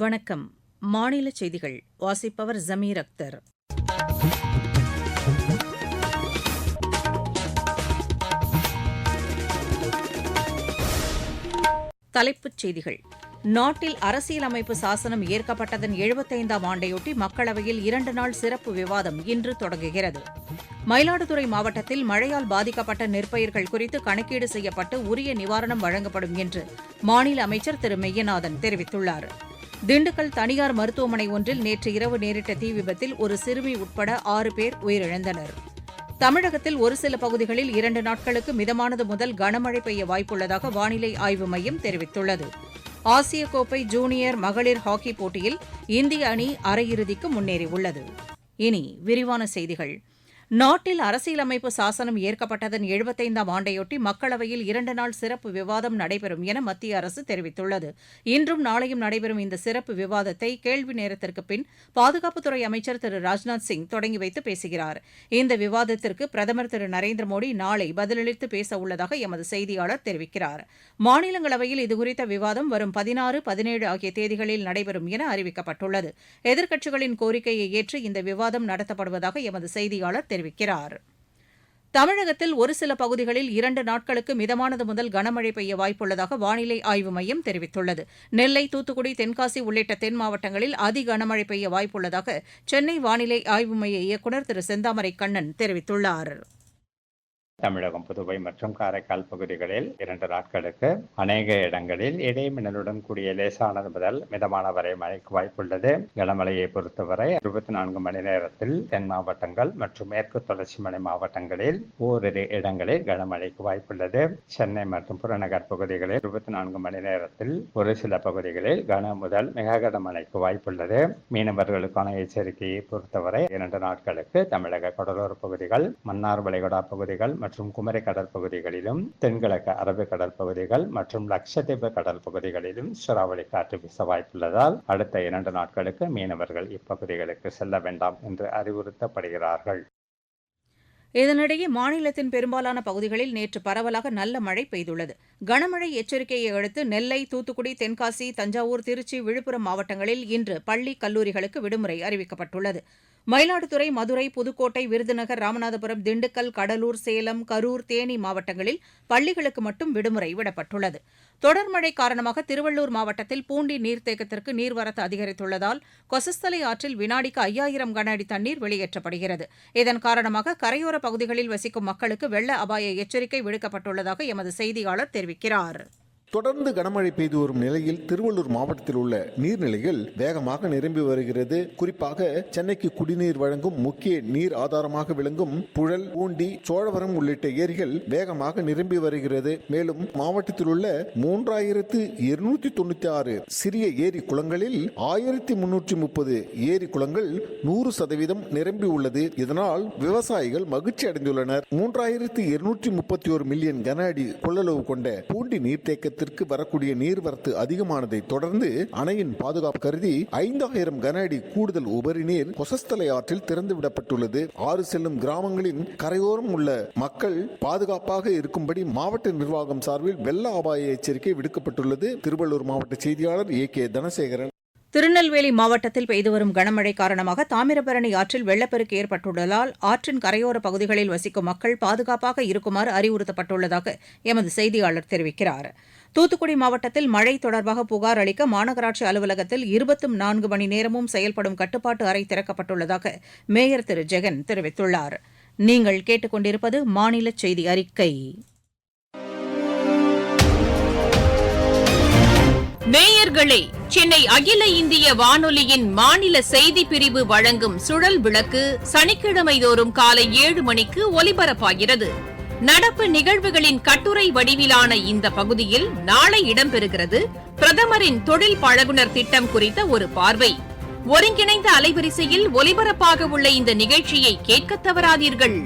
வணக்கம். மாநில செய்திகள். வாசிப்பவர் ஜமீர் அக்தர். தலைப்புச் செய்திகள். நாட்டில் அரசியலமைப்பு சாசனம் ஏற்கப்பட்டதன் எழுபத்தைந்தாம் ஆண்டையொட்டி மக்களவையில் இரண்டு நாள் சிறப்பு விவாதம் இன்று தொடங்குகிறது. மயிலாடுதுறை மாவட்டத்தில் மழையால் பாதிக்கப்பட்ட நெற்பயிர்கள் குறித்து கணக்கீடு செய்யப்பட்டு உரிய நிவாரணம் வழங்கப்படும் என்று மாநில அமைச்சர் திரு மெய்யநாதன் தெரிவித்துள்ளார். திண்டுக்கல் தனியார் மருத்துவமனை ஒன்றில் நேற்று இரவு நேரிட்ட தீ விபத்தில் ஒரு சிறுமி உட்பட ஆறு பேர் உயிரிழந்தனர். தமிழகத்தில் ஒரு சில பகுதிகளில் இரண்டு நாட்களுக்கு மிதமானது முதல் கனமழை பெய்ய வாய்ப்புள்ளதாக வானிலை ஆய்வு மையம் தெரிவித்துள்ளது. ஆசிய கோப்பை ஜூனியர் மகளிர் ஹாக்கி போட்டியில் இந்திய அணி அரையிறுதிக்கு முன்னேறியுள்ளது. இனி விரிவான செய்திகள். நாட்டில் அரசியலமைப்பு சாசனம் ஏற்கப்பட்டதன் எழுபத்தைந்தாம் ஆண்டையொட்டி மக்களவையில் இரண்டு நாள் சிறப்பு விவாதம் நடைபெறும் என மத்திய அரசு தெரிவித்துள்ளது. இன்றும் நாளையும் நடைபெறும் இந்த சிறப்பு விவாதத்தை கேள்வி நேரத்திற்கு பின் பாதுகாப்புத்துறை அமைச்சர் திரு ராஜ்நாத் சிங் தொடங்கி வைத்து பேசுகிறார். இந்த விவாதத்திற்கு பிரதமர் திரு நரேந்திர மோடி நாளை பதிலளித்து பேச உள்ளதாக எமது செய்தியாளர் தெரிவிக்கிறார். மாநிலங்களவையில் இதுகுறித்த விவாதம் வரும் பதினாறு பதினேழு ஆகிய தேதிகளில் நடைபெறும் என அறிவிக்கப்பட்டுள்ளது. எதிர்க்கட்சிகளின் கோரிக்கையை ஏற்று இந்த விவாதம் நடத்தப்படுவதாக எமது செய்தியாளர் தெரிவிக்கிறார். தமிழகத்தில் ஒரு சில பகுதிகளில் இரண்டு நாட்களுக்கு மிதமானது முதல் கனமழை பெய்ய வாய்ப்புள்ளதாக வானிலை ஆய்வு மையம் தெரிவித்துள்ளது. நெல்லை தூத்துக்குடி தென்காசி உள்ளிட்ட தென் மாவட்டங்களில் அதி கனமழை பெய்ய வாய்ப்புள்ளதாக சென்னை வானிலை ஆய்வு மைய இயக்குநர் திரு செந்தாமரை கண்ணன் தெரிவித்துள்ளார். தமிழகம் புதுவை மற்றும் காரைக்கால் பகுதிகளில் இரண்டு நாட்களுக்கு அநேக இடங்களில் இடைமின்னலுடன் கூடிய லேசானது முதல் மிதமான வரை மழைக்கு வாய்ப்புள்ளது. கனமழையை பொறுத்தவரை இருபத்தி நான்கு மணி நேரத்தில் தென் மாவட்டங்கள் மற்றும் மேற்கு தொடர்ச்சி மலை மாவட்டங்களில் ஓரிரு இடங்களில் கனமழைக்கு வாய்ப்புள்ளது. சென்னை மற்றும் புறநகர் பகுதிகளில் இருபத்தி நான்கு மணி நேரத்தில் ஒரு சில பகுதிகளில் கன முதல் மிக கனமழைக்கு வாய்ப்புள்ளது. மீனவர்களுக்கான எச்சரிக்கையை பொறுத்தவரை இரண்டு நாட்களுக்கு தமிழக கடலோர பகுதிகள் மன்னார் வளைகுடா பகுதிகள் மற்றும் குமரி கடற்பகுதிகளிலும் தென்கிழக்கு அரபு கடற்பகுதிகள் மற்றும் லட்சத்தீவு கடற்பகுதிகளிலும் சூறாவளி காற்று வீச வாய்ப்புள்ளதால் அடுத்த இரண்டு நாட்களுக்கு மீனவர்கள் இப்பகுதிகளுக்கு செல்ல வேண்டாம் என்று அறிவுறுத்தப்படுகிறார்கள். இதனிடையே மாநிலத்தின் பெரும்பாலான பகுதிகளில் நேற்று பரவலாக நல்ல மழை பெய்துள்ளது. கனமழை எச்சரிக்கையை அடுத்து நெல்லை தூத்துக்குடி தென்காசி தஞ்சாவூர் திருச்சி விழுப்புரம் மாவட்டங்களில் இன்று பள்ளி கல்லூரிகளுக்கு விடுமுறை அறிவிக்கப்பட்டுள்ளது. மயிலாடுதுறை மதுரை புதுக்கோட்டை விருதுநகர் ராமநாதபுரம் திண்டுக்கல் கடலூர் சேலம் கரூர் தேனி மாவட்டங்களில் பள்ளிகளுக்கு மட்டும் விடுமுறை விடப்பட்டுள்ளது. தொடர் மழை காரணமாக திருவள்ளூர் மாவட்டத்தில் பூண்டி நீர்த்தேக்கத்திற்கு நீர்வரத்து அதிகரித்துள்ளதால் கொசஸ்தலை ஆற்றில் வினாடிக்கு ஐயாயிரம் கன அடி தண்ணீர் வெளியேற்றப்படுகிறது. இதன் காரணமாக கரையோர பகுதிகளில் வசிக்கும் மக்களுக்கு வெள்ள அபாய எச்சரிக்கை விடுக்கப்பட்டுள்ளதாக எமது செய்தியாளர் தெரிவிக்கிறார். தொடர்ந்து கனமழை பெய்து வரும் நிலையில் திருவள்ளூர் மாவட்டத்தில் உள்ள நீர்நிலைகள் வேகமாக நிரம்பி வருகிறது. குறிப்பாக சென்னைக்கு குடிநீர் வழங்கும் முக்கிய நீர் ஆதாரமாக விளங்கும் புழல் பூண்டி சோழவரம் உள்ளிட்ட ஏரிகள் வேகமாக நிரம்பி வருகிறது. மேலும் மாவட்டத்தில் உள்ள மூன்றாயிரத்து இருநூத்தி தொண்ணூத்தி ஆறு சிறிய ஏரி குளங்களில் ஆயிரத்தி முன்னூற்றி முப்பது ஏரி குளங்கள் நூறு சதவீதம் நிரம்பி உள்ளது. இதனால் விவசாயிகள் மகிழ்ச்சி அடைந்துள்ளனர். மூன்றாயிரத்து இருநூற்றி முப்பத்தி ஒரு மில்லியன் கன அடி கொள்ளளவு கொண்ட பூண்டி நீர்த்தேக்கத்தில் மாவட்டத்திற்கு வரக்கூடிய நீர்வரத்து அதிகமானதை தொடர்ந்து அணையின் பாதுகாப்பு கருதி ஐந்தாயிரம் கன அடி கூடுதல் உபரி நீர் கொசஸ்தலை ஆற்றில் திறந்து விடப்பட்டுள்ளது. ஆறு செல்லும் கிராமங்களின் கரையோரம் உள்ள மக்கள் பாதுகாப்பாக இருக்கும்படி மாவட்ட நிர்வாகம் சார்பில் வெள்ள அபாய எச்சரிக்கை விடுக்கப்பட்டுள்ளது. திருவள்ளூர் மாவட்ட செய்தியாளர் ஏ கே தனசேகரன். திருநெல்வேலி மாவட்டத்தில் பெய்து வரும் கனமழை காரணமாக தாமிரபரணி ஆற்றில் வெள்ளப்பெருக்கு ஏற்பட்டுள்ளதால் ஆற்றின் கரையோர பகுதிகளில் வசிக்கும் மக்கள் பாதுகாப்பாக இருக்குமாறு அறிவுறுத்தப்பட்டுள்ளதாக எமது செய்தியாளர் தெரிவிக்கிறார். தூத்துக்குடி மாவட்டத்தில் மழை தொடர்பாக புகார் அளிக்க மாநகராட்சி அலுவலகத்தில் இருபத்தும் நான்கு மணி நேரமும் செயல்படும் கட்டுப்பாட்டு அறை திறக்கப்பட்டுள்ளதாக மேயர் திரு. ஜெகன் தெரிவித்துள்ளார். நீங்கள் கேட்டுக்கொண்டிருப்பது மாநில செய்தி அறிக்கை. நேயர்களே சென்னை அகில இந்திய வானொலியின் மாநில செய்தி பிரிவு வழங்கும் சுழல் விளக்கு சனிக்கிழமை தோறும் காலை ஏழு மணிக்கு ஒலிபரப்பாகிறது. நடப்பு நிகழ்வுகளின் கட்டுரை வடிவிலான இந்த பகுதியில் நாளை இடம்பெறுகிறது பிரதமரின் தொழில் பழகுனர் திட்டம் குறித்த ஒரு பார்வை. ஒருங்கிணைந்த அலைவரிசையில் ஒலிபரப்பாக உள்ள இந்த நிகழ்ச்சியை கேட்க தவறாதீர்கள்.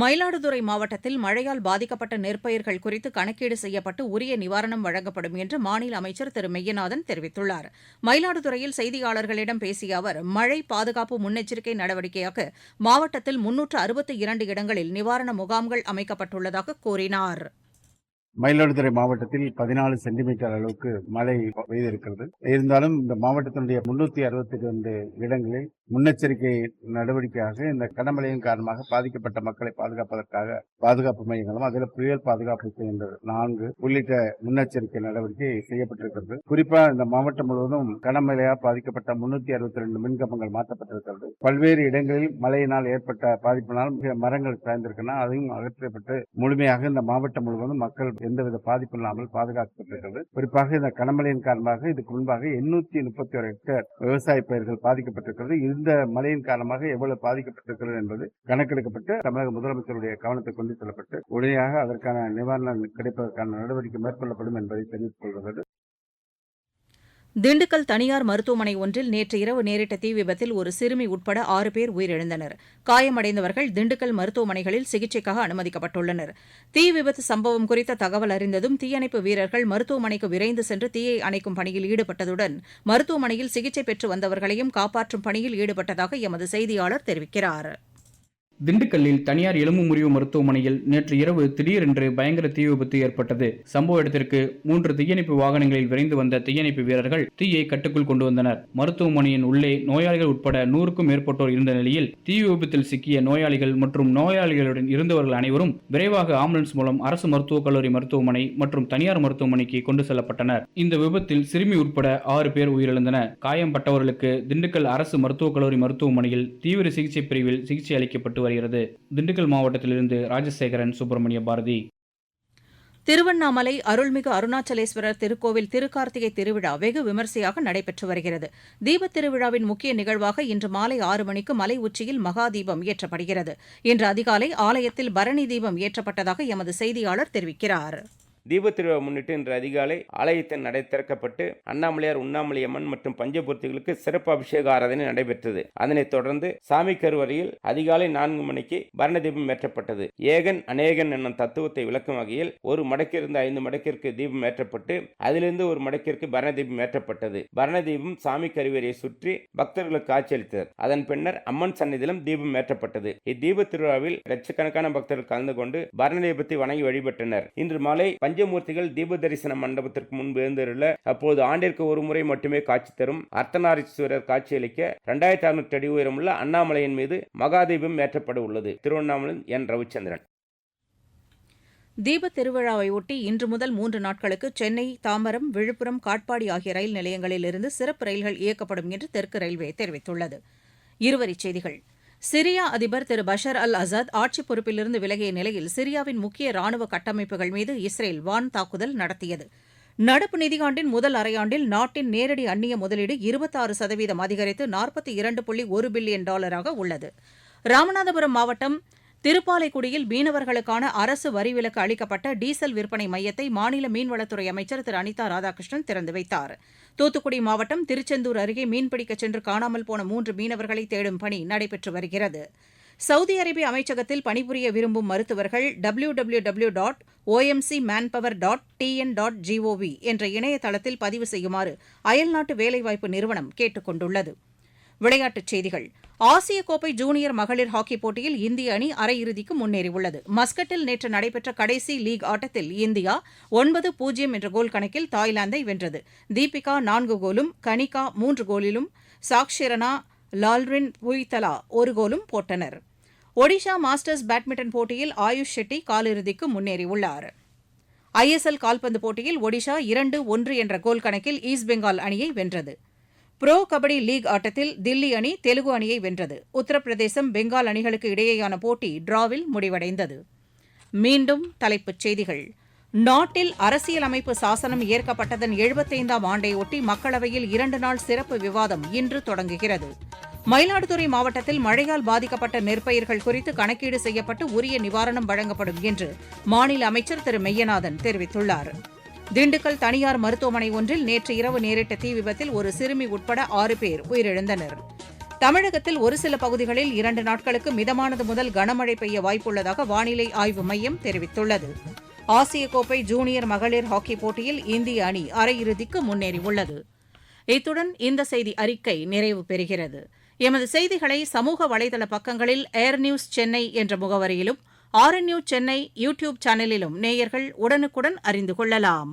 மயிலாடுதுறை மாவட்டத்தில் மழையால் பாதிக்கப்பட்ட நெற்பயிர்கள் குறித்து கணக்கீடு செய்யப்பட்டு உரிய நிவாரணம் வழங்கப்படும் என்று மாநில அமைச்சர் திரு. மெய்யநாதன் தெரிவித்துள்ளார். மயிலாடுதுறையில் செய்தியாளர்களிடம் பேசிய அவர் மழை பாதுகாப்பு முன்னெச்சரிக்கை நடவடிக்கையாக மாவட்டத்தில் முன்னூற்று அறுபத்தி இரண்டு இடங்களில் நிவாரண முகாம்கள் அமைக்கப்பட்டுள்ளதாக கூறினார். மயிலாடுதுறை மாவட்டத்தில் பதினாலு சென்டிமீட்டர் அளவுக்கு மழை பெய்திருக்கிறது. இருந்தாலும் இந்த மாவட்டத்தினுடைய முன்னூத்தி அறுபத்தி ரெண்டு இடங்களில் முன்னெச்சரிக்கை நடவடிக்கையாக இந்த கனமழையின் காரணமாக பாதிக்கப்பட்ட மக்களை பாதுகாப்பதற்காக பாதுகாப்பு மையங்களும் அதில் புயல் பாதுகாப்பு என்ற நான்கு உள்ளிட்ட முன்னெச்சரிக்கை நடவடிக்கை செய்யப்பட்டிருக்கிறது. குறிப்பா இந்த மாவட்டம் முழுவதும் கனமழையால் பாதிக்கப்பட்ட முன்னூத்தி அறுபத்தி ரெண்டு மின்கம்பங்கள் மாற்றப்பட்டிருக்கிறது. பல்வேறு இடங்களில் மழையினால் ஏற்பட்ட பாதிப்பினால் மிக மரங்கள் சாய்ந்திருக்கின்றன. அதையும் அகற்றப்பட்டு முழுமையாக இந்த மாவட்டம் முழுவதும் மக்கள் எந்தவித பாதிப்பு இல்லாமல் பாதுகாக்கப்பட்டிருக்கிறது. குறிப்பாக இந்த கனமழையின் காரணமாக இதுக்கு முன்பாக எண்ணூத்தி முப்பத்தி ஒரு ஹெக்டேர் விவசாய பயிர்கள் பாதிக்கப்பட்டிருக்கிறது. இந்த மழையின் காரணமாக எவ்வளவு பாதிக்கப்பட்டிருக்கிறது என்பது கணக்கெடுக்கப்பட்டு தமிழக முதலமைச்சருடைய கவனத்தை கொண்டு செல்லப்பட்டு உடனடியாக அதற்கான நிவாரணம் கிடைப்பதற்கான நடவடிக்கை மேற்கொள்ளப்படும் என்பதை தெரிவித்துக் கொள்கிறது திண்டுக்கல் தனியார் மருத்துவமனை ஒன்றில் நேற்று இரவு நேரிட்ட தீ விபத்தில் ஒரு சிறுமி உட்பட ஆறு பேர் உயிரிழந்தனர். காயமடைந்தவர்கள் திண்டுக்கல் மருத்துவமனைகளில் சிகிச்சைக்காக அனுமதிக்கப்பட்டுள்ளனர். தீ விபத்து சம்பவம் குறித்த தகவல் அறிந்ததும் தீயணைப்பு வீரர்கள் மருத்துவமனைக்கு விரைந்து சென்று தீயை அணைக்கும் பணியில் ஈடுபட்டதுடன் மருத்துவமனையில் சிகிச்சை பெற்று வந்தவர்களையும் காப்பாற்றும் பணியில் ஈடுபட்டதாக எமது செய்தியாளர் தெரிவிக்கிறார். திண்டுக்கல்லில் தனியார் எலும்பு முறிவு மருத்துவமனையில் நேற்று இரவு திடீரென்று பயங்கர தீ விபத்து ஏற்பட்டது. சம்பவ இடத்திற்கு மூன்று தீயணைப்பு வாகனங்களில் விரைந்து வந்த தீயணைப்பு வீரர்கள் தீயை கட்டுக்குள் கொண்டு வந்தனர். மருத்துவமனையின் உள்ளே நோயாளிகள் உட்பட நூறுக்கும் மேற்பட்டோர் இருந்த நிலையில் தீ விபத்தில் சிக்கிய நோயாளிகள் மற்றும் நோயாளிகளுடன் இருந்தவர்கள் அனைவரும் விரைவாக ஆம்புலன்ஸ் மூலம் அரசு மருத்துவக் கல்லூரி மருத்துவமனை மற்றும் தனியார் மருத்துவமனைக்கு கொண்டு செல்லப்பட்டனர். இந்த விபத்தில் சிறுமி உட்பட ஆறு பேர் உயிரிழந்தனர். காயம்பட்டவர்களுக்கு திண்டுக்கல் அரசு மருத்துவக் கல்லூரி மருத்துவமனையில் தீவிர சிகிச்சை பிரிவில் சிகிச்சை அளிக்கப்பட்டு வருகிறது. திண்டுக்கல் மாவட்டத்திலிருந்து ராஜசேகரன் சுப்பிரமணிய பாரதி. திருவண்ணாமலை அருள்மிகு அருணாச்சலேஸ்வரர் திருக்கோவில் திருக்கார்த்திகை திருவிழா வெகு விமரிசையாக நடைபெற்று வருகிறது. தீபத் திருவிழாவின் முக்கிய நிகழ்வாக இன்று மாலை ஆறு மணிக்கு மலை உச்சியில் மகா தீபம் ஏற்றப்படுகிறது. இன்று அதிகாலை ஆலயத்தில் பரணி தீபம் ஏற்றப்பட்டதாக எமது செய்தியாளர் தெரிவிக்கிறார். தீபத்திருவிழா முன்னிட்டு இன்று அதிகாலை ஆலயத்தின் நடை திறக்கப்பட்டு அண்ணாமலையார் உண்ணாமலையம்மன் மற்றும் பஞ்சபூர்த்திகளுக்கு சிறப்பு அபிஷேக ஆராதனை நடைபெற்றது. அதனைத் தொடர்ந்து சாமி கருவறையில் அதிகாலை நான்கு மணிக்கு பரண தீபம் ஏற்றப்பட்டது. ஏகன் அநேகன் என்னும் தத்துவத்தை விளக்கும் வகையில் ஒரு மடக்கிலிருந்து ஐந்து மடக்கிற்கு தீபம் ஏற்றப்பட்டு அதிலிருந்து ஒரு மடக்கிற்கு பரண தீபம் ஏற்றப்பட்டது. பரண தீபம் சாமி கருவறையை சுற்றி பக்தர்களுக்கு காட்சியளித்தது அதன் பின்னர் அம்மன் சன்னிதிலும் தீபம் ஏற்றப்பட்டது. இத்தீப திருவிழாவில் லட்சக்கணக்கான பக்தர்கள் கலந்து கொண்டு பரண தீபத்தை வணங்கி வழிபட்டனர். இன்று மாலை பஞ்சமூர்த்திகள் தீப தரிசன மண்டபத்திற்கு முன்பு எழுந்துள்ள அப்போது ஆண்டிற்கு ஒரு முறை மட்டுமே காட்சி தரும் அர்த்தநாரீஸ்வரர் காட்சியளிக்க இரண்டாயிரத்தி அறுநூற்றி அடி உயரமுள்ள அண்ணாமலையின் மீது மகாதீபம் ஏற்றப்பட உள்ளது. திருவண்ணாமலை என். ரவிச்சந்திரன். தீப திருவிழாவை ஒட்டி இன்று முதல் மூன்று நாட்களுக்கு சென்னை தாம்பரம் விழுப்புரம் காட்பாடி ஆகிய ரயில் நிலையங்களில் இருந்து சிறப்பு ரயில்கள் இயக்கப்படும் என்று தெற்கு ரயில்வே தெரிவித்துள்ளது. இருவரிச் செய்திகள். சிரியா அதிபர் திரு பஷர் அல் அசாத் ஆட்சி பொறுப்பிலிருந்து விலகிய நிலையில் சிரியாவின் முக்கிய ராணுவ கட்டமைப்புகள் மீது இஸ்ரேல் வான் தாக்குதல் நடத்தியது. நடப்பு நிதியாண்டின் முதல் அரையாண்டில் நாட்டின் நேரடி அந்நிய முதலீடு இருபத்தாறு சதவீதம் அதிகரித்து நாற்பத்தி இரண்டு புள்ளி ஒரு பில்லியன் டாலராக உள்ளது. ராமநாதபுரம் மாவட்டம் திருப்பாலைக்குடியில் மீனவர்களுக்கான அரசு வரிவிலக்கு அளிக்கப்பட்ட டீசல் விற்பனை மையத்தை மாநில மீன்வளத்துறை அமைச்சர் திரு அனிதா ராதாகிருஷ்ணன் திறந்து வைத்தார். தூத்துக்குடி மாவட்டம் திருச்செந்தூர் அருகே மீன்பிடிக்கச் சென்று காணாமல் போன மூன்று மீனவர்களை தேடும் பணி நடைபெற்று வருகிறது. சவுதி அரேபிய அமைச்சகத்தில் பணிபுரிய விரும்பும் மருத்துவர்கள் W W W dot OMC manpower dot TN dot GOV என்ற இணையதளத்தில் பதிவு செய்யுமாறு அயல்நாட்டு வேலைவாய்ப்பு நிறுவனம் கேட்டுக் கொண்டுள்ளது. விளையாட்டுச் செய்திகள். ஆசிய கோப்பை ஜூனியர் மகளிர் ஹாக்கிப் போட்டியில் இந்திய அணி அரையிறுதிக்கு முன்னேறியுள்ளது. மஸ்கட்டில் நேற்று நடைபெற்ற கடைசி லீக் ஆட்டத்தில் இந்தியா ஒன்பது பூஜ்ஜியம் என்ற கோல் கணக்கில் தாய்லாந்தை வென்றது. தீபிகா நான்கு கோலும் கனிகா மூன்று கோலிலும் சாக்ஷிரனா லால்ரின் புய்தலா ஒரு கோலும் போட்டனர். ஒடிஷா மாஸ்டர்ஸ் பேட்மிண்டன் போட்டியில் ஆயுஷ் ஷெட்டி காலிறுதிக்கு முன்னேறியுள்ளார். ஐஎஸ்எல் கால்பந்து போட்டியில் ஒடிஷா இரண்டு ஒன்று என்ற கோல் கணக்கில் ஈஸ்ட் பெங்கால் அணியை வென்றது. புரோ கபடி லீக் ஆட்டத்தில் தில்லி அணி தெலுங்கு அணியை வென்றது. உத்தரப்பிரதேசம் பெங்கால் அணிகளுக்கு இடையேயான போட்டி டிராவில் முடிவடைந்தது. மீண்டும் தலைப்புச் செய்திகள். நாட்டில் அரசியலமைப்பு சாசனம் ஏற்கப்பட்டதன் எழுபத்தைந்தாம் ஆண்டையொட்டி மக்களவையில் இரண்டு நாள் சிறப்பு விவாதம் இன்று தொடங்குகிறது. மயிலாடுதுறை மாவட்டத்தில் மழையால் பாதிக்கப்பட்ட நெற்பயிர்கள் குறித்து கணக்கீடு செய்யப்பட்டு உரிய நிவாரணம் வழங்கப்படும் என்று மாநில அமைச்சர் திரு. மெய்யநாதன் தெரிவித்துள்ளார். திண்டுக்கல் தனியார் மருத்துவமனை ஒன்றில் நேற்று இரவு நேரிட்ட தீ விபத்தில் ஒரு சிறுமி உட்பட ஆறு பேர் உயிரிழந்தனர். தமிழகத்தில் ஒரு சில பகுதிகளில் இரண்டு நாட்களுக்கு மிதமானது முதல் கனமழை பெய்ய வாய்ப்புள்ளதாக வானிலை ஆய்வு மையம் தெரிவித்துள்ளது. ஆசிய கோப்பை ஜூனியர் மகளிர் ஹாக்கி போட்டியில் இந்திய அணி அரையிறுதிக்கு முன்னேறியுள்ளது. இத்துடன் இந்த செய்தி அறிக்கை நிறைவு பெறுகிறது. எமது செய்திகளை சமூக வலைதள பக்கங்களில் ஏர் நியூஸ் சென்னை என்ற முகவரியிலும் ஆர் சென்னை யூடியூப் சேனலிலும் நேயர்கள் உடனுக்குடன் அறிந்து கொள்ளலாம்.